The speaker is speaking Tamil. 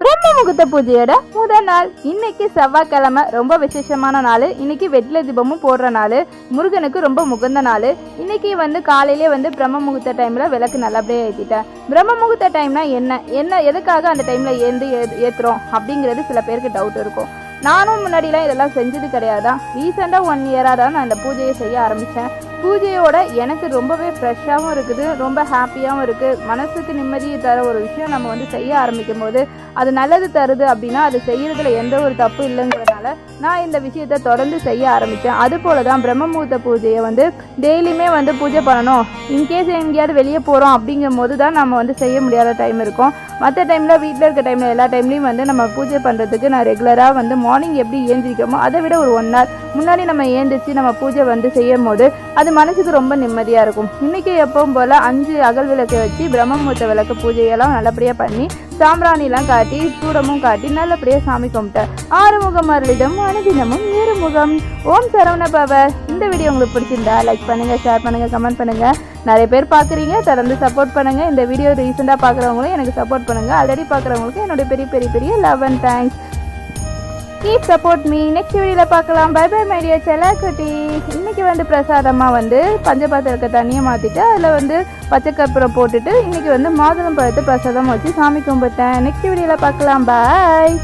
பிரம்ம முகூர்த்த பூஜையோட முதல் நாள். இன்னைக்கு செவ்வாய்க்கிழமை ரொம்ப விசேஷமான நாள். இன்னைக்கு வெட்டில தீபமும் போடுற நாள். முருகனுக்கு ரொம்ப முகந்த நாள். இன்னைக்கு வந்து காலையிலே வந்து பிரம்ம முகூர்த்த டைமில் விளக்கு நல்லபடியாக ஏற்றிட்டேன் பிரம்ம முகூர்த்த டைம்னா என்ன? என்ன எதுக்காக அந்த டைமில் ஏந்து ஏற்றுறோம் அப்படிங்கிறது சில பேருக்கு டவுட் இருக்கும். நானும் முன்னாடிலாம் இதெல்லாம் செஞ்சது கிடையாதான் ரீசெண்டாக ஒன் இயராக தான் நான் இந்த பூஜையை செய்ய ஆரம்பித்தேன் பூஜையோட எனக்கு ரொம்பவே ஃப்ரெஷ்ஷாகவும் இருக்குது ரொம்ப ஹாப்பியாகவும் இருக்குது மனசுக்கு நிம்மதியை தர ஒரு விஷயம் நம்ம வந்து செய்ய ஆரம்பிக்கும் போது அது நல்லது தருது அப்படின்னா அது செய்கிறதுல எந்த ஒரு தப்பு இருந்ததுனால நான் இந்த விஷயத்தை தொடர்ந்து செய்ய ஆரம்பித்தேன் அது போல தான் பிரம்மமூர்த்த பூஜையை வந்து டெய்லியுமே வந்து பூஜை பண்ணணும். இன்கேஸ் எங்கேயாவது வெளியே போகிறோம் அப்படிங்கும் போது தான் நம்ம வந்து செய்ய முடியாத டைம் இருக்கும். மற்ற டைமில் வீட்டில் இருக்க டைமில் எல்லா டைம்லையும் வந்து நம்ம பூஜை பண்ணுறதுக்கு நான் ரெகுலராக வந்து மார்னிங் எப்படி ஏந்திரிக்கமோ அதை விட ஒரு ஒன் ஹவர் முன்னாடி நம்ம ஏந்திரிச்சு நம்ம பூஜை வந்து செய்யும் போது அது மனசுக்கு ரொம்ப நிம்மதியாக இருக்கும். இன்றைக்கி எப்பவும் போல் அஞ்சு அகல் விளக்கு வச்சு பிரம்மமூர்த்த விளக்கு பூஜையெல்லாம் நல்லபடியாக பண்ணி சாம்பிராணிலாம் காட்டி சூடமும் காட்டி நல்லபடியாக சாமி கும்பிட்டேன் ஆறுமுகம் அருளிடம் அனுதினமும் ஏறுமுகம். ஓம் சரவண பவர் இந்த வீடியோ உங்களுக்கு பிடிச்சிருந்தா லைக் பண்ணுங்கள் ஷேர் பண்ணுங்கள் கமெண்ட் பண்ணுங்கள் நிறைய பேர் பார்க்குறீங்க தொடர்ந்து சப்போர்ட் பண்ணுங்கள் இந்த வீடியோ ரீசெண்டாக பார்க்குறவங்களும் எனக்கு சப்போர்ட் பண்ணுங்கள் ஆல்ரெடி பார்க்குறவங்களுக்கு என்னோட பெரிய பெரிய பெரிய love and thanks keep support me next வீடியோவில் பார்க்கலாம். பை பை மைடியா செல்லா குட்டி இன்னைக்கு வந்து பிரசாதமாக வந்து பஞ்சபாத்திரத்தை தண்ணியை மாற்றிட்டு அதில் வந்து பச்சைக்கப்புறம் போட்டுட்டு இன்னைக்கு வந்து மாதுளம் பழத்தை பிரசாதம் வச்சு சாமி கும்பிட்டேன். நெக்ஸ்ட் வீடியோவில் பார்க்கலாம். பாய்